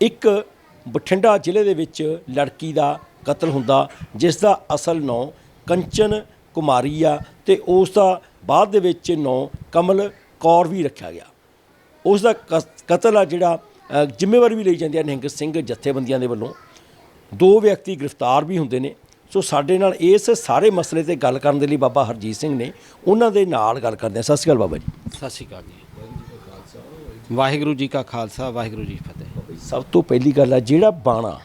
ਇੱਕ ਬਠਿੰਡਾ ਜ਼ਿਲ੍ਹੇ ਦੇ ਵਿੱਚ ਲੜਕੀ ਦਾ ਕਤਲ ਹੁੰਦਾ, ਜਿਸ ਦਾ ਅਸਲ ਨਾਂ ਕੰਚਨ ਕੁਮਾਰੀ ਆ ਤੇ ਉਸ ਦਾ ਬਾਅਦ ਦੇ ਵਿੱਚ ਨਾਂ ਕਮਲ ਕੌਰ ਵੀ ਰੱਖਿਆ ਗਿਆ। ਉਸ ਦਾ ਕਤਲ ਆ ਜਿਹੜਾ ਜ਼ਿੰਮੇਵਾਰੀ ਵੀ ਲਈ ਜਾਂਦੀ ਹੈ ਨਿਹੰਗ ਸਿੰਘ ਜਥੇਬੰਦੀਆਂ ਦੇ ਵੱਲੋਂ। ਦੋ ਵਿਅਕਤੀ ਗ੍ਰਿਫਤਾਰ ਵੀ ਹੁੰਦੇ ਨੇ। ਸੋ ਸਾਡੇ ਨਾਲ ਇਸ ਸਾਰੇ ਮਸਲੇ ਤੇ ਗੱਲ ਕਰਨ ਦੇ ਲਈ ਬਾਬਾ ਹਰਜੀਤ ਸਿੰਘ ਨੇ ਉਹਨਾਂ ਦੇ ਨਾਲ ਗੱਲ ਕਰਦੇ ਹਾਂ। ਸਤਿ ਸ਼੍ਰੀ ਅਕਾਲ ਬਾਬਾ ਜੀ। ਸਤਿ ਸ਼੍ਰੀ ਅਕਾਲ ਜੀ। ਵਾਹਿਗੁਰੂ ਜੀ ਕਾ ਖਾਲਸਾ, ਵਾਹਿਗੁਰੂ ਜੀ ਕੀ ਫਤਿਹ। ਸਭ ਤੋਂ ਪਹਿਲੀ ਗੱਲ ਹੈ ਜਿਹੜਾ ਬਾਣਾ,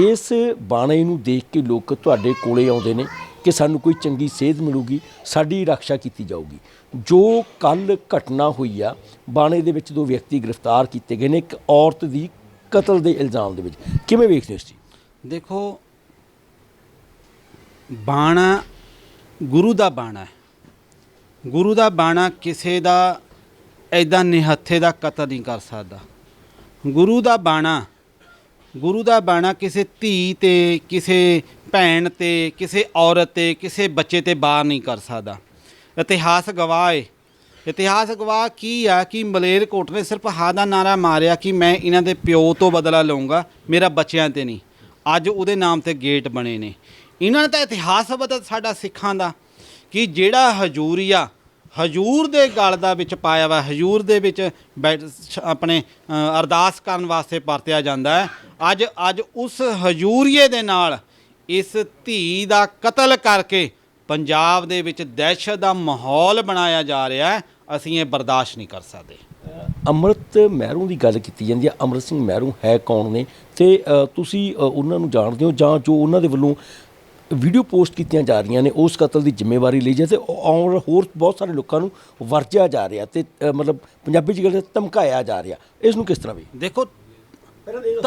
ਇਸ ਬਾਣੇ ਨੂੰ ਦੇਖ ਕੇ ਲੋਕ ਤੁਹਾਡੇ ਕੋਲੇ ਆਉਂਦੇ ਨੇ ਕਿ ਸਾਨੂੰ ਕੋਈ ਚੰਗੀ ਸੇਧ ਮਿਲੂਗੀ, ਸਾਡੀ ਰੱਖਿਆ ਕੀਤੀ ਜਾਊਗੀ। ਜੋ ਕੱਲ ਘਟਨਾ ਹੋਈ ਆ, ਬਾਣੇ ਦੇ ਵਿੱਚ ਦੋ ਵਿਅਕਤੀ ਗ੍ਰਿਫਤਾਰ ਕੀਤੇ ਗਏ ਨੇ, ਇੱਕ ਔਰਤ ਦੀ ਕਤਲ ਦੇ ਇਲਜ਼ਾਮ ਦੇ ਵਿੱਚ। ਕਿਵੇਂ ਵੇਖਦੇ ਹੋ ਇਸ ਦੇਖੋ, ਬਾਣਾ ਗੁਰੂ ਦਾ ਬਾਣਾ ਹੈ। ਗੁਰੂ ਦਾ ਬਾਣਾ ਕਿਸੇ ਦਾ ਐਦਾਂ ਨਿਹੱਥੇ ਦਾ ਕਤਲ ਨਹੀਂ ਕਰ ਸਕਦਾ। ਗੁਰੂ ਦਾ ਬਾਣਾ, ਗੁਰੂ ਦਾ ਬਾਣਾ ਕਿਸੇ ਧੀ ਤੇ, ਕਿਸੇ ਭੈਣ ਤੇ, ਕਿਸੇ ਔਰਤ ਤੇ, ਕਿਸੇ ਬੱਚੇ ਤੇ ਬਾਹਰ ਨਹੀਂ ਕਰ ਸਕਦਾ। ਇਤਿਹਾਸ ਗਵਾਹ ਹੈ ਇਤਿਹਾਸ ਗਵਾਹ ਕੀ ਆ ਕਿ ਮਲੇਰਕੋਟ ਨੇ ਸਿਰਫ ਹਾ ਦਾ ਨਾਰਾ ਮਾਰਿਆ ਕਿ ਮੈਂ ਇਹਨਾਂ ਦੇ ਪਿਓ ਤੋਂ ਬਦਲਾ ਲਵਾਂਗਾ ਮੇਰਾ ਬੱਚਿਆਂ ਤੇ ਨਹੀਂ। ਅੱਜ ਉਹਦੇ ਨਾਮ ਤੇ ਗੇਟ ਬਣੇ ਨੇ। ਇਹਨਾਂ ਨੇ ਤਾਂ ਇਤਿਹਾਸ ਬਦਲ ਸਾਡਾ ਸਿੱਖਾਂ ਦਾ ਕਿ ਜਿਹੜਾ ਹਜੂਰੀਆ ਹਜੂਰ ਦੇ ਗਲ ਦਾ ਵਿੱਚ ਪਾਇਆ ਵਾ, ਹਜੂਰ ਦੇ ਵਿੱਚ ਬੈਠ- ਆਪਣੇ ਅਰਦਾਸ ਕਰਨ ਵਾਸਤੇ ਵਰਤਿਆ ਜਾਂਦਾ ਹੈ। ਅੱਜ ਅੱਜ ਉਸ ਹਜੂਰੀਏ ਦੇ ਨਾਲ ਇਸ ਧੀ ਦਾ ਕਤਲ ਕਰਕੇ ਪੰਜਾਬ ਦੇ ਵਿੱਚ ਦਹਿਸ਼ਤ ਦਾ ਮਾਹੌਲ ਬਣਾਇਆ ਜਾ ਰਿਹਾ ਹੈ। ਅਸੀਂ ਇਹ ਬਰਦਾਸ਼ਤ ਨਹੀਂ ਕਰ ਸਕਦੇ। ਅੰਮ੍ਰਿਤ ਮਹਿਰੂ ਦੀ ਗੱਲ ਕੀਤੀ ਜਾਂਦੀ ਹੈ। ਅੰਮ੍ਰਿਤ ਸਿੰਘ ਮਹਿਰੂ ਹੈ ਕੌਣ ਨੇ? ਤੇ ਤੁਸੀਂ ਉਹਨਾਂ ਨੂੰ ਜਾਣਦੇ ਹੋ ਜਾਂ ਜੋ ਉਹਨਾਂ ਦੇ ਵੱਲੋਂ ਵੀਡੀਓ ਪੋਸਟ ਕੀਤੀਆਂ ਜਾ ਰਹੀਆਂ ਨੇ ਉਸ ਕਤਲ ਦੀ ਜ਼ਿੰਮੇਵਾਰੀ ਲਈ ਜਾਂਦੇ ਔਰ ਹੋਰ ਬਹੁਤ ਸਾਰੇ ਲੋਕਾਂ ਨੂੰ ਵਰਜਿਆ ਜਾ ਰਿਹਾ ਤੇ ਅ, ਮਤਲਬ ਪੰਜਾਬੀ ਚ ਗੱਲ ਧਮਕਾਇਆ ਜਾ ਰਿਹਾ। ਇਸ ਨੂੰ ਕਿਸ ਤਰ੍ਹਾਂ ਵੀ? ਦੇਖੋ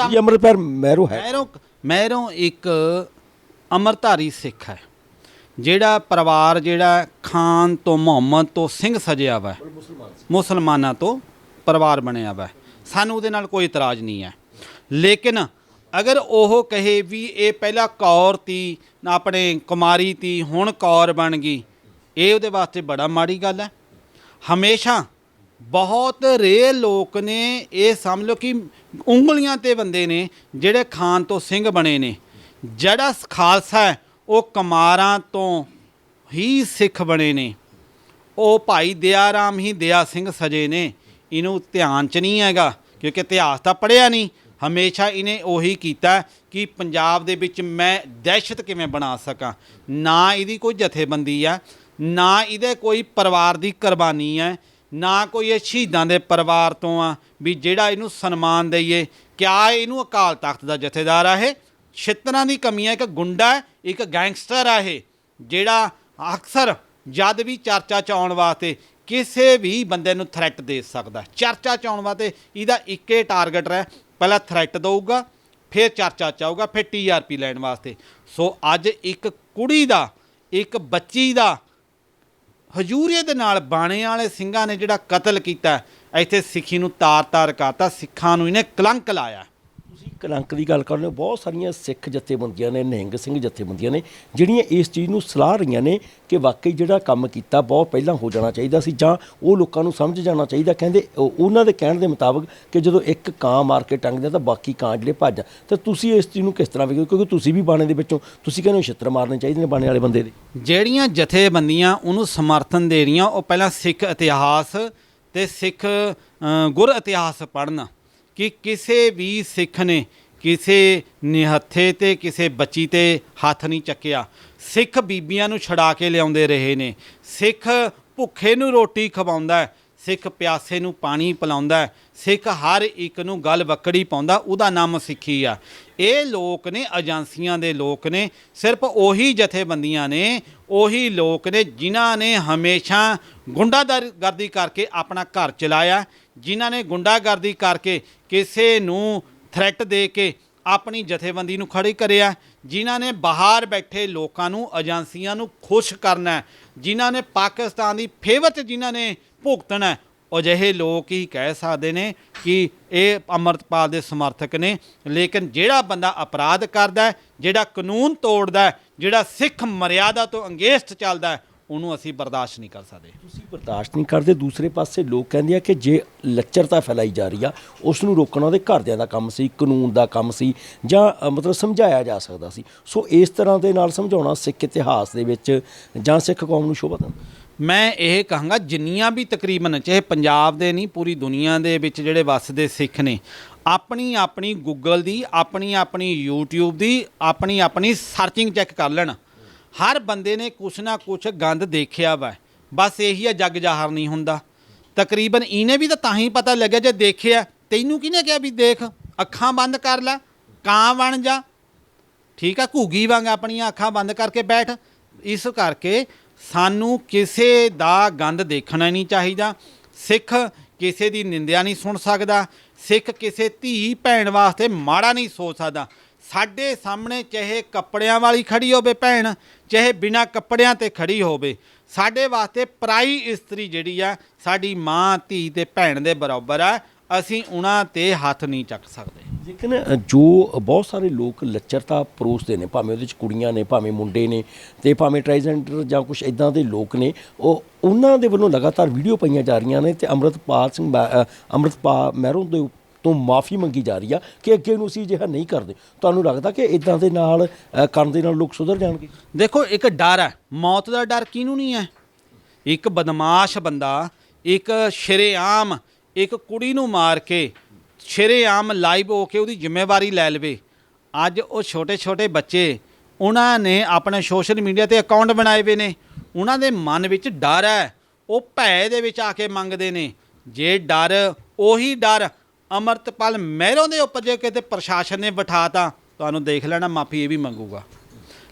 ਜੀ ਅੰਮ੍ਰਿਤਪਾਲ ਮਹਿਰੂ ਹੈ। ਮੈਰੋਂ ਮੈਰੋਂ ਇੱਕ ਅਮਰਧਾਰੀ ਸਿੱਖ ਹੈ ਜਿਹੜਾ ਪਰਿਵਾਰ ਜਿਹੜਾ ਖਾਨ ਤੋਂ ਮੁਹੰਮਦ ਤੋਂ ਸਿੰਘ ਸਜਿਆ ਵਾ ਮੁਸਲਮਾਨਾਂ ਤੋਂ ਪਰਿਵਾਰ ਬਣਿਆ ਵਾ। ਸਾਨੂੰ ਉਹਦੇ ਨਾਲ ਕੋਈ ਇਤਰਾਜ਼ ਨਹੀਂ ਹੈ। ਲੇਕਿਨ ਅਗਰ ਉਹ ਕਹੇ ਵੀ ਇਹ ਪਹਿਲਾਂ ਕੌਰ ਤੀ ਆਪਣੇ ਕੁਮਾਰੀ ਤੀ, ਹੁਣ ਕੌਰ ਬਣ ਗਈ, ਇਹ ਉਹਦੇ ਵਾਸਤੇ ਬੜਾ ਮਾੜੀ ਗੱਲ ਹੈ। ਹਮੇਸ਼ਾ ਬਹੁਤ ਰੇ ਲੋਕ ਨੇ, ਇਹ ਸਮਝ ਲਓ ਕਿ ਉਂਗਲੀਆਂ ਤੇ ਬੰਦੇ ਨੇ, ਜਿਹੜੇ ਖਾਨ ਤੋਂ ਸਿੰਘ ਬਣੇ ਨੇ। ਜਿਹੜਾ ਖਾਲਸਾ ਹੈ, ਉਹ ਕਮਾਰਾਂ ਤੋਂ ਹੀ ਸਿੱਖ ਬਣੇ ਨੇ। ਉਹ ਭਾਈ ਦਇਆ ਰਾਮ ਹੀ ਦਇਆ ਸਿੰਘ ਸਜੇ ਨੇ। ਇਹਨੂੰ ਧਿਆਨ ਚ ਨਹੀਂ ਹੈਗਾ, ਕਿਉਂਕਿ ਇਤਿਹਾਸ ਤਾਂ ਪੜਿਆ ਨਹੀਂ। ਹਮੇਸ਼ਾ ਇਹਨੇ ਉਹੀ ਕੀਤਾ ਕਿ ਪੰਜਾਬ ਦੇ ਵਿੱਚ ਮੈਂ ਦਹਿਸ਼ਤ ਕਿਵੇਂ ਬਣਾ ਸਕਾਂ। ਨਾ ਇਹਦੀ ਕੋਈ ਜਥੇਬੰਦੀ ਆ, ਨਾ ਇਹਦੇ ਕੋਈ ਪਰਿਵਾਰ ਦੀ ਕੁਰਬਾਨੀ ਹੈ ਨਾ ਕੋਈ ਇਹ ਸ਼ਹੀਦਾਂ ਦੇ ਪਰਿਵਾਰ ਤੋਂ ਆ ਵੀ ਜਿਹੜਾ ਇਹਨੂੰ ਸਨਮਾਨ ਦਈਏ। ਕਿਆ ਇਹਨੂੰ ਅਕਾਲ ਤਖਤ ਦਾ ਜਥੇਦਾਰ ਆ ਇਹ? ਛਿੱਤਰਾਂ ਦੀ ਕਮੀ ਹੈ ਇੱਕ ਗੁੰਡਾ, ਇੱਕ ਗੈਂਗਸਟਰ ਆ ਇਹ, ਜਿਹੜਾ ਅਕਸਰ ਜਦ ਵੀ ਚਰਚਾ ਚ ਆਉਣ ਵਾਸਤੇ ਕਿਸੇ ਵੀ ਬੰਦੇ ਨੂੰ ਥ੍ਰੈਟ ਦੇ ਸਕਦਾ। ਚਰਚਾ ਚ ਆਉਣ ਵਾਸਤੇ ਇਹਦਾ ਇੱਕੇ ਟਾਰਗੇਟ ਹੈ ਪਹਿਲਾਂ ਥ੍ਰੈਟ ਦਊਗਾ, ਫਿਰ ਚਰਚਾ ਚ ਆਊਗਾ, ਫਿਰ ਟੀਆਰਪੀ ਲੈਣ ਵਾਸਤੇ। ਸੋ ਅੱਜ ਇੱਕ ਕੁੜੀ ਦਾ, ਇੱਕ ਬੱਚੀ ਦਾ ਹਜੂਰੀਏ ਦੇ ਨਾਲ ਬਾਣੇ ਵਾਲੇ ਸਿੰਘਾਂ ਨੇ ਜਿਹੜਾ ਕਤਲ ਕੀਤਾ, ਇੱਥੇ ਸਿੱਖੀ ਨੂੰ ਤਾਰ-ਤਾਰ ਕਰਤਾ, ਸਿੱਖਾਂ ਨੂੰ ਇਹਨੇ ਕਲੰਕ ਲਾਇਆ। ਕਲੰਕ ਦੀ ਗੱਲ ਕਰ ਰਹੇ ਹੋ ਬਹੁਤ ਸਾਰੀਆਂ ਸਿੱਖ ਜਥੇਬੰਦੀਆਂ ਨੇ ਨਿਹੰਗ ਸਿੰਘ ਜਥੇਬੰਦੀਆਂ ਨੇ ਜਿਹੜੀਆਂ ਇਸ ਚੀਜ਼ ਨੂੰ ਸਲਾਹ ਰਹੀਆਂ ਨੇ ਕਿ ਵਾਕਈ ਜਿਹੜਾ ਕੰਮ ਕੀਤਾ ਬਹੁਤ ਪਹਿਲਾਂ ਹੋ ਜਾਣਾ ਚਾਹੀਦਾ ਸੀ ਜਾਂ ਉਹ ਲੋਕਾਂ ਨੂੰ ਸਮਝ ਜਾਣਾ ਚਾਹੀਦਾ ਕਹਿੰਦੇ ਉਹ- ਉਹਨਾਂ ਦੇ ਕਹਿਣ ਦੇ ਮੁਤਾਬਕ ਕਿ ਜਦੋਂ ਇੱਕ ਕਾਂ ਮਾਰ ਕੇ ਟੰਗਦੇ ਤਾਂ ਬਾਕੀ ਕਾਂ ਜਿਹੜੇ ਭੱਜ ਜਾਣ। ਤਾਂ ਤੁਸੀਂ ਇਸ ਚੀਜ਼ ਨੂੰ ਕਿਸ ਤਰ੍ਹਾਂ ਵੇਖਦੇ ਕਿਉਂਕਿ ਤੁਸੀਂ ਵੀ ਬਾਣੇ ਦੇ ਵਿੱਚੋਂ ਤੁਸੀਂ ਕਹਿੰਦੇ ਹੋ ਛਿੱਤਰ ਮਾਰਨੇ ਚਾਹੀਦੇ ਨੇ ਬਾਣੇ ਵਾਲੇ ਬੰਦੇ ਦੇ। ਜਿਹੜੀਆਂ ਜਥੇਬੰਦੀਆਂ ਉਹਨੂੰ ਸਮਰਥਨ ਦੇ ਰਹੀਆਂ ਉਹ ਪਹਿਲਾਂ ਸਿੱਖ ਇਤਿਹਾਸ ਤੇ ਸਿੱਖ ਅ, ਗੁਰ ਇਤਿਹਾਸ ਪੜ੍ਹਨ। ਕਿ ਕਿਸੇ ਵੀ ਸਿੱਖ ਨੇ ਕਿਸੇ ਨਿਹੱਥੇ ਤੇ ਕਿਸੇ ਬੱਚੀ ਤੇ ਹੱਥ ਨਹੀਂ ਚੱਕਿਆ। ਸਿੱਖ ਬੀਬੀਆਂ ਨੂੰ ਛਡਾ ਕੇ ਲਿਆਉਂਦੇ ਰਹੇ ਨੇ। ਸਿੱਖ ਭੁੱਖੇ ਨੂੰ ਰੋਟੀ ਖਵਾਉਂਦਾ ਹੈ। ਸਿੱਖ ਪਿਆਸੇ ਨੂੰ ਪਾਣੀ ਪਿਲਾਉਂਦਾ ਸਿੱਖ ਹਰ ਇੱਕ ਨੂੰ ਗੱਲ ਬੱਕੜੀ ਪਾਉਂਦਾ, ਉਹਦਾ ਨਾਮ ਸਿੱਖੀ ਆ। ਇਹ ਲੋਕ ਨੇ, ਏਜੰਸੀਆਂ ਦੇ ਲੋਕ ਨੇ, ਸਿਰਫ ਉਹੀ ਜਥੇਬੰਦੀਆਂ ਨੇ, ਉਹੀ ਲੋਕ ਨੇ ਜਿਨ੍ਹਾਂ ਨੇ ਹਮੇਸ਼ਾ ਗੁੰਡਾਗਰਦੀ ਕਰਕੇ ਆਪਣਾ ਘਰ ਚਲਾਇਆ, ਜਿਨ੍ਹਾਂ ਨੇ ਗੁੰਡਾਗਰਦੀ ਕਰਕੇ ਕਿਸੇ ਨੂੰ ਥ੍ਰੈਟ ਦੇ ਕੇ ਆਪਣੀ ਜਥੇਬੰਦੀ ਨੂੰ ਖੜੀ ਕਰਿਆ, ਜਿਨ੍ਹਾਂ ਨੇ ਬਾਹਰ ਬੈਠੇ ਲੋਕਾਂ ਨੂੰ, ਏਜੰਸੀਆਂ ਨੂੰ ਖੁਸ਼ ਕਰਨਾ, ਜਿਨ੍ਹਾਂ ਨੇ ਪਾਕਿਸਤਾਨ ਦੀ ਫੇਵਰ ਜਿਨ੍ਹਾਂ ਨੇ ਭੁਗਤਣਾ ਹੈ, ਅਜਿਹੇ ਲੋਕ ਹੀ ਕਹਿ ਸਕਦੇ ਨੇ ਕਿ ਇਹ ਅਮਰਤਪਾਲ ਦੇ ਸਮਰਥਕ ਨੇ। ਲੇਕਿਨ ਜਿਹੜਾ ਬੰਦਾ ਅਪਰਾਧ ਕਰਦਾ ਜਿਹੜਾ ਕਾਨੂੰਨ ਤੋੜਦਾ ਜਿਹੜਾ ਸਿੱਖ ਮਰਿਆਦਾ ਤੋਂ ਅੰਗੇਸਟ ਚੱਲਦਾ ਉਹਨੂੰ ਅਸੀਂ ਬਰਦਾਸ਼ਤ ਨਹੀਂ ਕਰ ਸਕਦੇ। ਤੁਸੀਂ ਬਰਦਾਸ਼ਤ ਨਹੀਂ ਕਰਦੇ ਦੂਸਰੇ ਪਾਸੇ ਲੋਕ ਕਹਿੰਦੇ ਆ ਕਿ ਜੇ ਲੱਚਰਤਾ ਫੈਲਾਈ ਜਾ ਰਹੀ ਆ ਉਸ ਨੂੰ ਰੋਕਣਾ ਉਹਦੇ ਘਰਦਿਆਂ ਦਾ ਕੰਮ ਸੀ ਕਾਨੂੰਨ ਦਾ ਕੰਮ ਸੀ ਜਾਂ ਮਤਲਬ ਸਮਝਾਇਆ ਜਾ ਸਕਦਾ ਸੀ। ਸੋ ਇਸ ਤਰ੍ਹਾਂ ਦੇ ਨਾਲ ਸਮਝਾਉਣਾ ਸਿੱਖ ਇਤਿਹਾਸ ਦੇ ਵਿੱਚ ਜਾਂ ਸਿੱਖ ਕੌਮ ਨੂੰ ਸ਼ੋਭਾ ਦਿੰਦਾ। ਮੈਂ ਇਹ ਕਹਾਂਗਾ ਜਿੰਨੀਆਂ ਵੀ ਤਕਰੀਬਨ, ਚਾਹੇ ਪੰਜਾਬ ਦੇ ਨਹੀਂ, ਪੂਰੀ ਦੁਨੀਆ ਦੇ ਵਿੱਚ ਜਿਹੜੇ ਵੱਸਦੇ ਸਿੱਖ ਨੇ, ਆਪਣੀ ਆਪਣੀ ਗੂਗਲ ਦੀ, ਆਪਣੀ ਆਪਣੀ YouTube ਦੀ, ਆਪਣੀ ਆਪਣੀ ਸਰਚਿੰਗ ਚੈੱਕ ਕਰ ਲੈਣ। ਹਰ ਬੰਦੇ ਨੇ ਕੁਛ ਨਾ ਕੁਛ ਗੰਦ ਦੇਖਿਆ ਵਾ। ਬਸ ਇਹੀ ਆ, ਜੱਗ ਜਾਹਰ ਨਹੀਂ ਹੁੰਦਾ। ਤਕਰੀਬਨ ਇਹਨੇ ਵੀ ਤਾਂ ਤਾਂ ਹੀ ਪਤਾ ਲੱਗਿਆ ਜੇ ਦੇਖਿਆ। ਤੈਨੂੰ ਕਿਹਨੇ ਕਿਹਾ ਵੀ ਦੇਖ? ਅੱਖਾਂ ਬੰਦ ਕਰ ਲੈ, ਕਾਂ ਬਣ ਜਾ। ਠੀਕ ਆ, ਘੂਗੀ ਵਾਂਗ ਆਪਣੀਆਂ ਅੱਖਾਂ ਬੰਦ ਕਰਕੇ ਬੈਠ। ਇਸ ਕਰਕੇ ਸਾਨੂੰ ਕਿਸੇ ਦਾ ਗੰਦ ਦੇਖਣਾ ਨਹੀਂ ਚਾਹੀਦਾ। ਸਿੱਖ ਕਿਸੇ ਦੀ ਨਿੰਦਿਆ ਨਹੀਂ ਸੁਣ ਸਕਦਾ। ਸਿੱਖ ਕਿਸੇ ਧੀ ਭੈਣ ਵਾਸਤੇ ਮਾੜਾ ਨਹੀਂ ਸੋਚ ਸਕਦਾ। ਸਾਡੇ ਸਾਹਮਣੇ ਚਾਹੇ ਕੱਪੜਿਆਂ ਵਾਲੀ ਖੜੀ ਹੋਵੇ ਭੈਣ, ਚਾਹੇ ਬਿਨਾ ਕੱਪੜਿਆਂ ਤੇ ਖੜੀ ਹੋਵੇ। ਸਾਡੇ ਵਾਸਤੇ ਪਰਾਈ ਇਸਤਰੀ ਜਿਹੜੀ ਆ, ਸਾਡੀ ਮਾਂ, ਧੀ ਤੇ ਭੈਣ ਦੇ ਬਰਾਬਰ ਆ। ਅਸੀਂ ਉਹਨਾਂ ਤੇ ਹੱਥ ਨਹੀਂ ਚੱਕ ਸਕਦੇ। ਲੇਕਿਨ ਜੋ ਬਹੁਤ ਸਾਰੇ ਲੋਕ ਲੱਚਰਤਾ ਪਰੋਸਦੇ ਨੇ ਭਾਵੇਂ ਉਹਦੇ ਚ ਕੁੜੀਆਂ ਨੇ ਭਾਵੇਂ ਮੁੰਡੇ ਨੇ ਤੇ ਭਾਵੇਂ ਟ੍ਰਾਈਜੈਂਡਰ ਜਾਂ ਕੁਝ ਇਦਾਂ ਦੇ ਲੋਕ ਨੇ ਉਹ ਉਹਨਾਂ ਦੇ ਵੱਲੋਂ ਲਗਾਤਾਰ ਵੀਡੀਓ ਪਾਈਆਂ ਜਾ ਰਹੀਆਂ ਨੇ ਤੇ ਅੰਮ੍ਰਿਤਪਾਲ ਸਿੰਘ ਮੈ- ਅੰਮ੍ਰਿਤਪਾਲ ਮਹਿਰੋਂ ਦੇ ਤੋਂ ਮਾਫੀ ਮੰਗੀ ਜਾ ਰਹੀ ਆ ਕਿ ਅੱਗੇ ਨੂੰ ਅਸੀਂ ਅਜਿਹਾ ਨਹੀਂ ਕਰਦੇ। ਤੁਹਾਨੂੰ ਲੱਗਦਾ ਕਿ ਇਦਾਂ ਦੇ ਨਾਲ ਅ, ਕਰਨ ਦੇ ਨਾਲ ਲੋਕ ਸੁਧਰ ਜਾਣਗੇ? ਦੇਖੋ ਇੱਕ ਡਰ ਹੈ। ਮੌਤ ਦਾ ਡਰ ਕਿਹਨੂੰ ਨਹੀਂ ਹੈ? ਇੱਕ ਬਦਮਾਸ਼ ਬੰਦਾ ਇੱਕ ਸ਼ਰੇਆਮ ਇੱਕ ਕੁੜੀ ਨੂੰ ਮਾਰ ਕੇ ਸ਼ਰੇਆਮ ਲਾਈਵ ਹੋ ਕੇ ਉਹਦੀ ਜ਼ਿੰਮੇਵਾਰੀ ਲੈ ਲਵੇ। ਅੱਜ ਉਹ ਛੋਟੇ ਛੋਟੇ ਬੱਚੇ ਉਹਨਾਂ ਨੇ ਆਪਣੇ ਸੋਸ਼ਲ ਮੀਡੀਆ ਤੇ ਅਕਾਊਂਟ ਬਣਾਏ ਹੋਏ ਨੇ। ਉਹਨਾਂ ਦੇ ਮਨ ਵਿੱਚ ਡਰ ਹੈ। ਉਹ ਭੈ ਦੇ ਵਿੱਚ ਆ ਕੇ ਮੰਗਦੇ ਨੇ। ਜੇ ਡਰ ਉਹੀ ਡਰ ਅਮਰਤਪਾਲ ਮਹਿਰੋਂ ਦੇ ਉੱਪਰ ਜੇ ਕਿਤੇ ਪ੍ਰਸ਼ਾਸਨ ਨੇ ਬਿਠਾਤਾ ਤੁਹਾਨੂੰ ਦੇਖ ਲੈਣਾ ਮਾਫੀ ਇਹ ਵੀ ਮੰਗੂਗਾ।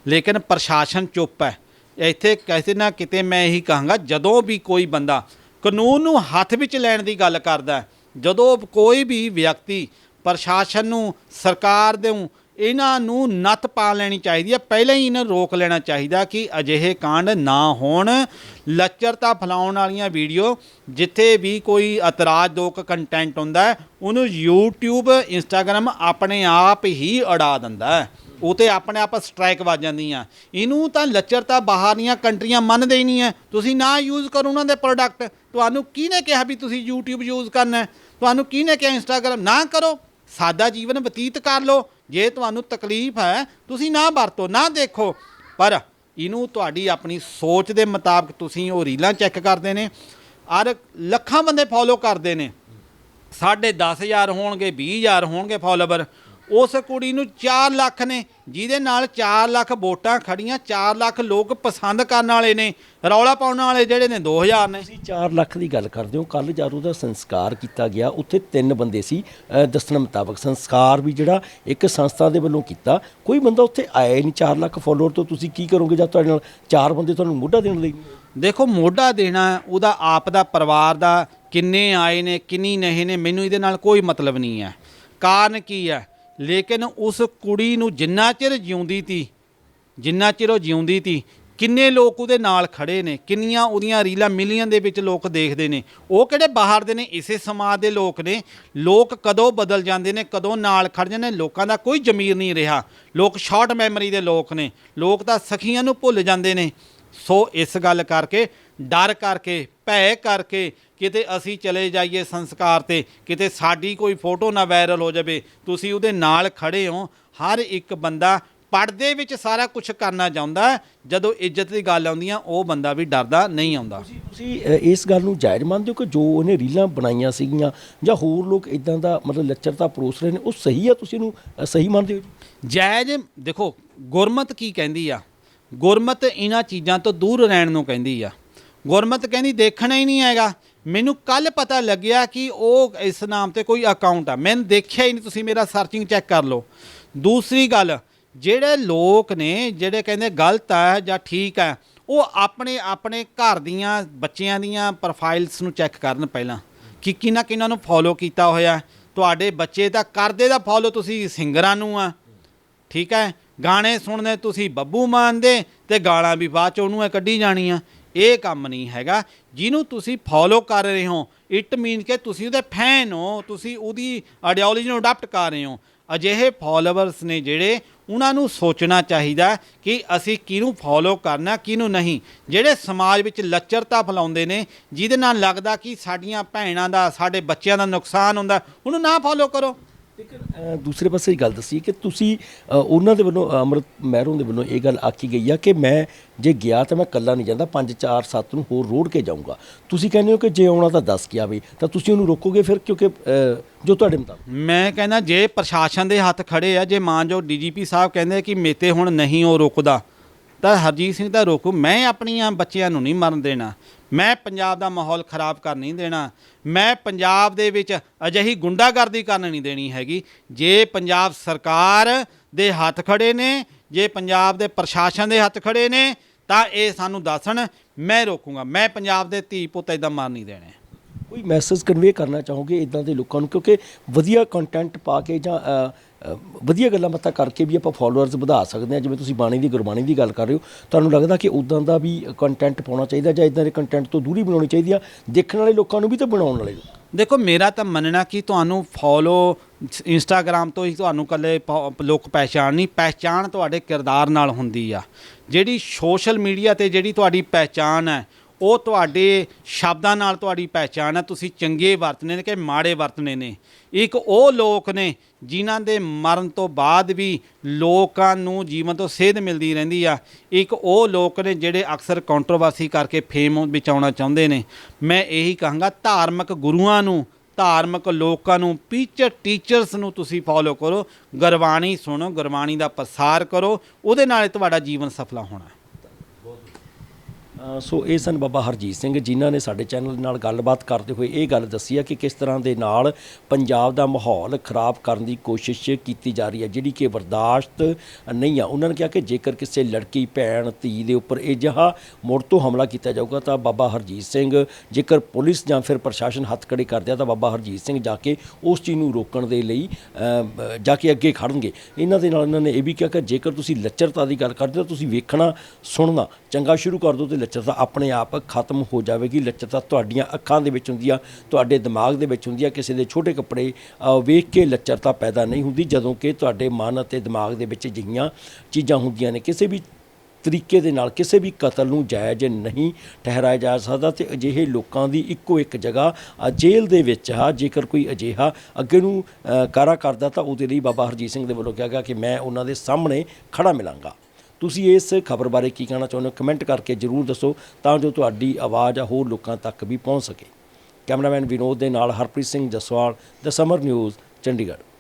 ਲੇਕਿਨ ਪ੍ਰਸ਼ਾਸਨ ਚੁੱਪ ਹੈ। ਇੱਥੇ ਕਿਸੇ ਨਾ ਕਿਤੇ ਮੈਂ ਇਹੀ ਕਹਾਂਗਾ ਜਦੋਂ ਵੀ ਕੋਈ ਬੰਦਾ ਕਾਨੂੰਨ ਨੂੰ ਹੱਥ ਵਿੱਚ ਲੈਣ ਦੀ ਗੱਲ ਕਰਦਾ ਹੈ, ਜਦੋਂ ਕੋਈ ਵੀ ਵਿਅਕਤੀ ਪ੍ਰਸ਼ਾਸਨ ਨੂੰ, ਸਰਕਾਰ ਦੇ ਨੂੰ ਇਹਨਾਂ ਨੂੰ ਨੱਥ ਪਾ ਲੈਣੀ ਚਾਹੀਦੀ ਹੈ, ਪਹਿਲਾਂ ਹੀ ਇਹਨਾਂ ਨੂੰ ਰੋਕ ਲੈਣਾ ਚਾਹੀਦਾ ਕਿ ਅਜਿਹੇ ਕਾਂਡ ਨਾ ਹੋਣ। ਲੱਚਰਤਾ ਫੈਲਾਉਣ ਵਾਲੀਆਂ ਵੀਡੀਓ, ਜਿੱਥੇ ਵੀ ਕੋਈ ਇਤਰਾਜ਼ਯੋਗ ਕੰਟੈਂਟ ਹੁੰਦਾ ਉਹਨੂੰ YouTube, Instagram ਆਪਣੇ ਆਪ ਹੀ ਅੜਾ ਦਿੰਦਾ ਹੈ। ਉਹ ਤੇ ਆਪਣੇ ਆਪ ਸਟ੍ਰਾਈਕ ਵੱਜ ਜਾਂਦੀਆਂ। ਇਹਨੂੰ ਤਾਂ ਲੱਚਰਤਾ ਬਾਹਰ ਦੀਆਂ ਕੰਟਰੀਆਂ ਮੰਨਦੇ ਹੀ ਨਹੀਂ ਹੈ ਤੁਸੀਂ ਨਾ ਯੂਜ਼ ਕਰੋ ਉਹਨਾਂ ਦੇ ਪ੍ਰੋਡਕਟ ਤੁਹਾਨੂੰ ਕਿਹਨੇ ਕਿਹਾ ਵੀ ਤੁਸੀਂ YouTube ਯੂਜ਼ ਕਰਨਾ ਹੈ? ਤੁਹਾਨੂੰ ਕਿਹਨੇ ਕਿਹਾ Instagram? ਨਾ ਕਰੋ। ਸਾਦਾ ਜੀਵਨ ਬਤੀਤ ਕਰ ਲਓ। ਜੇ ਤੁਹਾਨੂੰ ਤਕਲੀਫ ਹੈ ਤੁਸੀਂ ਨਾ ਵਰਤੋ, ਨਾ ਦੇਖੋ। ਪਰ ਇਹਨੂੰ ਤੁਹਾਡੀ ਆਪਣੀ ਸੋਚ ਦੇ ਮੁਤਾਬਕ ਤੁਸੀਂ ਉਹ ਰੀਲਾਂ ਚੈੱਕ ਕਰਦੇ ਨੇ। ਔਰ ਲੱਖਾਂ ਬੰਦੇ ਫੋਲੋ ਕਰਦੇ ਨੇ। ਸਾਢੇ 10000 ਹੋਣਗੇ 20000 ਹੋਣਗੇ ਫਾਲੋਵਰ ਉਸ ਕੁੜੀ ਨੂੰ 4 ਲੱਖ ਨੇ ਜਿਹਦੇ ਨਾਲ 4 ਲੱਖ ਵੋਟਾਂ ਖੜੀਆਂ 4 ਲੱਖ ਲੋਕ ਪਸੰਦ ਕਰਨ ਵਾਲੇ ਨੇ ਰੌਲਾ ਪਾਉਣ ਵਾਲੇ ਜਿਹੜੇ ਨੇ 2000 ਨੇ। ਤੁਸੀਂ 4 ਲੱਖ ਦੀ ਗੱਲ ਕਰਦੇ ਹੋ ਕੱਲ ਜਦੋਂ ਦਾ ਸੰਸਕਾਰ ਕੀਤਾ ਗਿਆ ਉੱਥੇ ਤਿੰਨ ਬੰਦੇ ਸੀ ਦੱਸਣ ਮੁਤਾਬਕ। ਸੰਸਕਾਰ ਵੀ ਜਿਹੜਾ ਇੱਕ ਸੰਸਥਾ ਦੇ ਵੱਲੋਂ ਕੀਤਾ ਕੋਈ ਬੰਦਾ ਉੱਥੇ ਆਇਆ ਹੀ ਨਹੀਂ 4 ਲੱਖ ਫਾਲੋਅਰ ਤੋਂ। ਤੁਸੀਂ ਕੀ ਕਰੋਗੇ ਜਦ ਤੁਹਾਡੇ ਨਾਲ ਚਾਰ ਬੰਦੇ ਤੁਹਾਨੂੰ ਮੋਢਾ ਦੇਣ ਲਈ? ਦੇਖੋ ਮੋਢਾ ਦੇਣਾ ਉਹਦਾ ਆਪ ਦਾ ਪਰਿਵਾਰ ਦਾ ਕਿੰਨੇ ਆਏ ਨੇ ਕਿੰਨੀ ਨਹੀਂ ਨੇ ਮੈਨੂੰ ਇਹਦੇ ਨਾਲ ਕੋਈ ਮਤਲਬ ਨਹੀਂ ਹੈ। ਕਾਰਨ ਕੀ ਹੈ? ਲੇਕਿਨ ਉਸ ਕੁੜੀ ਨੂੰ ਜਿੰਨਾ ਚਿਰ ਜਿਉਂਦੀ ਤੀ, ਜਿੰਨਾ ਚਿਰ ਉਹ ਜਿਉਂਦੀ ਤੀ, ਕਿੰਨੇ ਲੋਕ ਉਹਦੇ ਨਾਲ ਖੜੇ ਨੇ, ਕਿੰਨੀਆਂ ਉਹਦੀਆਂ ਰੀਲਾਂ ਮਿਲੀਅਨ ਦੇ ਵਿੱਚ ਲੋਕ ਦੇਖਦੇ ਨੇ। ਉਹ ਕਿਹੜੇ ਬਾਹਰ ਦੇ ਨੇ? ਇਸੇ ਸਮਾਜ ਦੇ ਲੋਕ ਨੇ। ਲੋਕ ਕਦੋਂ ਬਦਲ ਜਾਂਦੇ ਨੇ, ਕਦੋਂ ਨਾਲ ਖੜ ਜਾਂਦੇ ਨੇ, ਲੋਕਾਂ ਦਾ ਕੋਈ ਜ਼ਮੀਰ ਨਹੀਂ ਰਿਹਾ। ਲੋਕ ਸ਼ਾਰਟ ਮੈਮਰੀ ਦੇ ਲੋਕ ਨੇ। ਲੋਕ ਤਾਂ ਸਖੀਆਂ ਨੂੰ ਭੁੱਲ ਜਾਂਦੇ ਨੇ। ਸੋ ਇਸ ਗੱਲ ਕਰਕੇ ਡਰ ਕਰਕੇ ਭੈ ਕਰਕੇ ਕਿਤੇ ਅਸੀਂ ਚਲੇ ਜਾਈਏ ਸੰਸਕਾਰ ਤੇ ਕਿਤੇ ਸਾਡੀ ਕੋਈ ਫੋਟੋ ਨਾ ਵਾਇਰਲ ਹੋ ਜਾਵੇ ਤੁਸੀਂ ਉਹਦੇ ਨਾਲ ਖੜੇ ਹੋ ਹਰ ਇੱਕ ਬੰਦਾ ਪਰਦੇ ਵਿੱਚ ਸਾਰਾ ਕੁਝ ਕਰਨਾ ਚਾਹੁੰਦਾ। ਜਦੋਂ ਇੱਜ਼ਤ ਦੀ ਗੱਲ ਆਉਂਦੀ ਆ ਉਹ ਬੰਦਾ ਵੀ ਡਰਦਾ ਨਹੀਂ ਆਉਂਦਾ। ਤੁਸੀਂ ਇਸ ਗੱਲ ਨੂੰ ਜਾਇਜ਼ ਮੰਨਦੇ ਹੋ ਕਿ ਜੋ ਉਹਨੇ ਰੀਲਾਂ ਬਣਾਈਆਂ ਸੀਗੀਆਂ ਜਾਂ ਹੋਰ ਲੋਕ ਇਦਾਂ ਦਾ ਮਤਲਬ ਲੱਚਰਤਾ ਪਰੋਸ ਰਹੇ ਨੇ ਉਹ ਸਹੀ ਆ ਤੁਸੀਂ ਇਹਨੂੰ ਸਹੀ ਮੰਨਦੇ ਹੋ ਜਾਇਜ਼ ਦੇਖੋ ਗੁਰਮਤ ਕੀ ਕਹਿੰਦੀ ਆ? ਗੁਰਮਤ ਇਹਨਾਂ ਚੀਜ਼ਾਂ ਤੋਂ ਦੂਰ ਰਹਿਣ ਨੂੰ ਕਹਿੰਦੀ ਆ। ਗੁਰਮਤ ਕਹਿੰਦੀ, ਦੇਖਣਾ ਹੀ ਨਹੀਂ ਹੈਗਾ। ਮੈਨੂੰ ਕੱਲ ਪਤਾ ਲੱਗਿਆ ਕਿ ਉਹ ਇਸ ਨਾਮ ਤੇ ਕੋਈ ਅਕਾਊਂਟ ਆ। ਮੈਂ ਦੇਖਿਆ ਹੀ ਨਹੀਂ, ਤੁਸੀਂ ਮੇਰਾ ਸਰਚਿੰਗ ਚੈੱਕ ਕਰ ਲਓ। ਦੂਸਰੀ ਗੱਲ, ਜਿਹੜੇ ਲੋਕ ਨੇ, ਜਿਹੜੇ ਕਹਿੰਦੇ ਗਲਤ ਹੈ ਜਾਂ ਠੀਕ ਹੈ ਉਹ ਆਪਣੇ ਆਪਣੇ ਘਰ ਦੀਆਂ ਬੱਚਿਆਂ ਦੀਆਂ ਪ੍ਰੋਫਾਈਲਸ ਨੂੰ ਚੈੱਕ ਕਰਨ ਪਹਿਲਾਂ। ਕਿ ਕਿਹਨਾਂ ਕਿਹਨਾਂ ਨੂੰ ਫੋਲੋ ਕੀਤਾ ਹੋਇਆ ਤੁਹਾਡੇ ਬੱਚੇ ਤਾਂ ਕਰਦੇ ਦਾ ਫੋਲੋ ਤੁਸੀਂ ਸਿੰਗਰਾਂ ਨੂੰ ਆ। ਠੀਕ ਹੈ? ਗਾਣੇ ਸੁਣਨੇ ਤੁਸੀਂ ਬੱਬੂ ਮਾਨ ਦੇ ਤੇ ਗਾਲਾਂ ਵੀ ਬਾਅਦ ਚ ਉਹਨੂੰ ਇਹ ਕੱਢੀ ਜਾਣੀਆਂ। ਇਹ ਕੰਮ ਨਹੀਂ ਹੈਗਾ। ਜਿਹਨੂੰ ਤੁਸੀਂ ਫੋਲੋ ਕਰ ਰਹੇ ਹੋ ਇਟ ਮੀਨ ਕਿ ਤੁਸੀਂ ਉਹਦੇ ਫੈਨ ਹੋ, ਤੁਸੀਂ ਉਹਦੀ ਆਈਡੀਓਲੋਜੀ ਨੂੰ ਅਡਾਪਟ ਕਰ ਰਹੇ ਹੋ। ਅਜਿਹੇ ਫੋਲੋਵਰਸ ਨੇ ਜਿਹੜੇ, ਉਹਨਾਂ ਨੂੰ ਸੋਚਣਾ ਚਾਹੀਦਾ ਕਿ ਅਸੀਂ ਕਿਹਨੂੰ ਫੋਲੋ ਕਰਨਾ, ਕਿਹਨੂੰ ਨਹੀਂ। ਜਿਹੜੇ ਸਮਾਜ ਵਿੱਚ ਲੱਚਰਤਾ ਫੈਲਾਉਂਦੇ ਨੇ, ਜਿਹਦੇ ਨਾਲ ਲੱਗਦਾ ਕਿ ਸਾਡੀਆਂ ਭੈਣਾਂ ਦਾ, ਸਾਡੇ ਬੱਚਿਆਂ ਦਾ ਨੁਕਸਾਨ ਹੁੰਦਾ, ਉਹਨੂੰ ਨਾ ਫੋਲੋ ਕਰੋ। ਲੇਕਿਨ ਦੂਸਰੇ ਪਾਸੇ ਇਹ ਗੱਲ ਦੱਸੀ ਕਿ ਤੁਸੀਂ ਉਹਨਾਂ ਦੇ ਵੱਲੋਂ, ਅਮਰਤ ਮਹਿਰੋਂ ਦੇ ਵੱਲੋਂ ਇਹ ਗੱਲ ਆਖੀ ਗਈ ਆ ਕਿ ਮੈਂ ਜੇ ਗਿਆ ਤਾਂ ਮੈਂ ਇਕੱਲਾ ਨਹੀਂ ਜਾਂਦਾ 5 4 7 ਨੂੰ ਹੋਰ ਰੋੜ ਕੇ ਜਾਊਂਗਾ। ਤੁਸੀਂ ਕਹਿੰਦੇ ਹੋ ਕਿ ਜੇ ਆਉਣਾ ਤਾਂ ਦੱਸ ਕੇ ਆਵੇ, ਤਾਂ ਤੁਸੀਂ ਉਹਨੂੰ ਰੋਕੋਗੇ ਫਿਰ? ਕਿਉਂਕਿ ਜੋ ਤੁਹਾਡੇ ਮੁਤਾਬਕ। ਮੈਂ ਕਹਿੰਦਾ ਜੇ ਪ੍ਰਸ਼ਾਸਨ ਦੇ ਹੱਥ ਖੜੇ ਆ, ਜੇ ਮਾਨਜੋ ਡੀਜੀਪੀ ਸਾਹਿਬ ਕਹਿੰਦੇ ਕਿ ਮੇਤੇ ਹੁਣ ਨਹੀਂ ਉਹ ਰੁਕਦਾ ਤਾਂ ਹਰਜੀਤ ਸਿੰਘ ਦਾ ਰੋਕੂ, ਮੈਂ ਆਪਣੀਆਂ ਬੱਚਿਆਂ ਨੂੰ ਨਹੀਂ ਮਰਨ ਦੇਣਾ। ਮੈਂ ਪੰਜਾਬ ਦਾ ਮਾਹੌਲ ਖਰਾਬ ਕਰ ਨਹੀਂ ਦੇਣਾ। ਮੈਂ ਪੰਜਾਬ ਦੇ ਵਿੱਚ ਅਜਿਹੀ ਗੁੰਡਾਗਰਦੀ ਕਰਨ ਨਹੀਂ ਦੇਣੀ ਹੈਗੀ। ਜੇ ਪੰਜਾਬ ਸਰਕਾਰ ਦੇ ਹੱਥ ਖੜੇ ਨੇ, ਜੇ ਪੰਜਾਬ ਦੇ ਪ੍ਰਸ਼ਾਸਨ ਦੇ ਹੱਥ ਖੜੇ ਨੇ, ਤਾਂ ਇਹ ਸਾਨੂੰ ਦੱਸਣ, ਮੈਂ ਰੋਕੂੰਗਾ। ਮੈਂ ਪੰਜਾਬ ਦੇ ਧੀ ਪੁੱਤ ਇਦਾਂ ਮਾਰ ਨਹੀਂ ਦੇਣੇ। ਕੋਈ ਮੈਸੇਜ ਕਨਵੇ ਕਰਨਾ ਚਾਹੋਗੇ ਇਦਾਂ ਦੇ ਲੋਕਾਂ ਨੂੰ? ਕਿਉਂਕਿ ਵਧੀਆ ਕੰਟੈਂਟ ਪਾ ਕੇ ਜਾਂ ਵਧੀਆ ਗੱਲਾਂ ਬਾਤਾਂ ਕਰਕੇ ਵੀ ਆਪਾਂ ਫਾਲੋਅਰਸ ਵਧਾ ਸਕਦੇ ਹਾਂ, ਜਿਵੇਂ ਤੁਸੀਂ ਬਾਣੀ ਦੀ, ਗੁਰਬਾਣੀ ਦੀ ਗੱਲ ਕਰ ਰਹੇ ਹੋ, ਤੁਹਾਨੂੰ ਲੱਗਦਾ ਕਿ ਉਦਾਂ ਦਾ ਵੀ ਕੰਟੈਂਟ ਪਾਉਣਾ ਚਾਹੀਦਾ ਜਾਂ ਇਦਾਂ ਦੇ ਕੰਟੈਂਟ ਤੋਂ ਦੂਰੀ ਬਣਾਉਣੀ ਚਾਹੀਦੀ ਆ? ਦੇਖਣ ਵਾਲੇ ਲੋਕਾਂ ਨੂੰ ਵੀ ਤਾਂ ਬਣਾਉਣ ਵਾਲੇ ਲੋਕ। ਦੇਖੋ, ਮੇਰਾ ਤਾਂ ਮੰਨਣਾ ਕਿ ਤੁਹਾਨੂੰ ਫੋਲੋ ਇੰਸਟਾਗ੍ਰam ਤੋਂ ਹੀ ਤੁਹਾਨੂੰ ਕੱਲੇ ਲੋਕ ਪਹਿਚਾਣ ਨਹੀਂ, ਪਹਿਚਾਣ ਤੁਹਾਡੇ ਕਿਰਦਾਰ ਨਾਲ ਹੁੰਦੀ ਆ। ਜਿਹੜੀ ਸੋਸ਼ਲ ਮੀਡੀਆ ਤੇ ਜਿਹੜੀ ਤੁਹਾਡੀ ਪਹਿਚਾਣ ਹੈ ਉਹ ਤੁਹਾਡੇ ਸ਼ਬਦਾਂ ਨਾਲ ਤੁਹਾਡੀ ਪਹਿਚਾਣ ਹੈ ਤੁਸੀਂ ਚੰਗੇ ਵਰਤਨੇ ਨੇ ਕਿ ਮਾੜੇ ਵਰਤਨੇ ਨੇ। ਇੱਕ ਉਹ ਲੋਕ ਨੇ ਜਿਨ੍ਹਾਂ ਦੇ ਮਰਨ ਤੋਂ ਬਾਅਦ ਵੀ ਲੋਕਾਂ ਨੂੰ ਜੀਵਨ ਤੋਂ ਸੇਧ ਮਿਲਦੀ ਰਹਿੰਦੀ ਆ। ਇੱਕ ਉਹ ਲੋਕ ਨੇ ਜਿਹੜੇ ਅਕਸਰ ਕੰਟਰੋਵਰਸੀ ਕਰਕੇ ਫੇਮ ਵਿੱਚ ਆਉਣਾ ਚਾਹੁੰਦੇ ਨੇ। ਮੈਂ ਇਹੀ ਕਹਾਂਗਾ, ਧਾਰਮਿਕ ਗੁਰੂਆਂ ਨੂੰ, ਧਾਰਮਿਕ ਲੋਕਾਂ ਨੂੰ ਪੀਚਰ ਟੀਚਰਸ ਨੂੰ ਤੁਸੀਂ ਫੋਲੋ ਕਰੋ। ਗੁਰਬਾਣੀ ਸੁਣੋ, ਗੁਰਬਾਣੀ ਦਾ ਪ੍ਰਸਾਰ ਕਰੋ। ਉਹਦੇ ਨਾਲ ਤੁਹਾਡਾ ਜੀਵਨ ਸਫਲਾ ਹੋਣਾ। ਸੋ ਇਹ ਸਨ ਬਾਬਾ ਹਰਜੀਤ ਸਿੰਘ ਜਿਨ੍ਹਾਂ ਨੇ ਸਾਡੇ ਚੈਨਲ ਨਾਲ ਗੱਲਬਾਤ ਕਰਦੇ ਹੋਏ ਇਹ ਗੱਲ ਦੱਸੀ ਹੈ ਕਿ ਕਿਸ ਤਰ੍ਹਾਂ ਦੇ ਨਾਲ ਪੰਜਾਬ ਦਾ ਮਾਹੌਲ ਖਰਾਬ ਕਰਨ ਦੀ ਕੋਸ਼ਿਸ਼ ਕੀਤੀ ਜਾ ਰਹੀ ਹੈ, ਜਿਹੜੀ ਕਿ ਬਰਦਾਸ਼ਤ ਨਹੀਂ ਆ। ਉਹਨਾਂ ਨੇ ਕਿਹਾ ਕਿ ਜੇਕਰ ਕਿਸੇ ਲੜਕੀ, ਭੈਣ, ਧੀ ਦੇ ਉੱਪਰ ਇਹ ਜਿਹਾ ਮੁੜ ਤੋਂ ਹਮਲਾ ਕੀਤਾ ਜਾਊਗਾ ਤਾਂ ਬਾਬਾ ਹਰਜੀਤ ਸਿੰਘ ਜੇਕਰ ਪੁਲਿਸ ਜਾਂ ਫਿਰ ਪ੍ਰਸ਼ਾਸਨ ਹੱਥ ਖੜੇ ਕਰਦੇ ਆ ਤਾਂ ਬਾਬਾ ਹਰਜੀਤ ਸਿੰਘ ਜਾ ਕੇ ਉਸ ਚੀਜ਼ ਨੂੰ ਰੋਕਣ ਦੇ ਲਈ ਜਾ ਕੇ ਅੱਗੇ ਖੜਨਗੇ। ਇਹਨਾਂ ਦੇ ਨਾਲ ਇਹਨਾਂ ਨੇ ਇਹ ਵੀ ਕਿਹਾ ਕਿ ਜੇਕਰ ਤੁਸੀਂ ਲੱਚਰਤਾ ਦੀ ਗੱਲ ਕਰਦੇ ਹੋ ਤੁਸੀਂ ਵੇਖਣਾ, ਸੁਣਨਾ, ਚੰਗਾ ਸ਼ੁਰੂ ਕਰ ਦਿਓ ਤੇ ਲੱਚਰਤਾ ਆਪਣੇ ਆਪ ਖਤਮ ਹੋ ਜਾਵੇਗੀ। ਲੱਚਰਤਾ ਤੁਹਾਡੀਆਂ ਅੱਖਾਂ ਦੇ ਵਿੱਚ ਹੁੰਦੀ ਆ, ਤੁਹਾਡੇ ਦਿਮਾਗ ਦੇ ਵਿੱਚ ਹੁੰਦੀ ਆ। ਕਿਸੇ ਦੇ ਛੋਟੇ ਕੱਪੜੇ ਵੇਖ ਕੇ ਲੱਚਰਤਾ ਪੈਦਾ ਨਹੀਂ ਹੁੰਦੀ, ਜਦੋਂ ਕਿ ਤੁਹਾਡੇ ਮਨ ਅਤੇ ਦਿਮਾਗ ਦੇ ਵਿੱਚ ਅਜਿਹੀਆਂ ਚੀਜ਼ਾਂ ਹੁੰਦੀਆਂ ਨੇ। ਕਿਸੇ ਵੀ ਤਰੀਕੇ ਦੇ ਨਾਲ, ਕਿਸੇ ਵੀ ਕਤਲ ਨੂੰ ਜਾਇਜ਼ ਨਹੀਂ ਠਹਿਰਾਇਆ ਜਾ ਸਕਦਾ ਤੇ ਅਜਿਹੇ ਲੋਕਾਂ ਦੀ ਇੱਕੋ ਇੱਕ ਜਗ੍ਹਾ ਜੇਲ੍ਹ ਦੇ ਵਿੱਚ ਆ। ਜੇਕਰ ਕੋਈ ਅਜਿਹਾ ਅੱਗੇ ਨੂੰ ਕਾਰਾ ਕਰਦਾ ਤਾਂ ਉਹਦੇ ਲਈ ਬਾਬਾ ਹਰਜੀਤ ਸਿੰਘ ਦੇ ਵੱਲੋਂ ਕਿਹਾ ਗਿਆ ਕਿ ਮੈਂ ਉਹਨਾਂ ਦੇ ਸਾਹਮਣੇ ਖੜਾ ਮਿਲਾਂਗਾ। ਤੁਸੀਂ ਇਸ ਖਬਰ ਬਾਰੇ ਕੀ ਕਹਿਣਾ ਚਾਹੁੰਦੇ ਹੋ? ਕਮੈਂਟ ਕਰਕੇ ਜਰੂਰ ਦੱਸੋ ਤਾਂ ਜੋ ਤੁਹਾਡੀ ਆਵਾਜ਼ ਆ ਹੋਰ ਲੋਕਾਂ ਤੱਕ ਵੀ ਪਹੁੰਚ ਸਕੇ। ਕੈਮਰਾਮੈਨ ਵਿਨੋਦ ਦੇ ਨਾਲ Harpreet Singh Jaswal the summer news Chandigarh.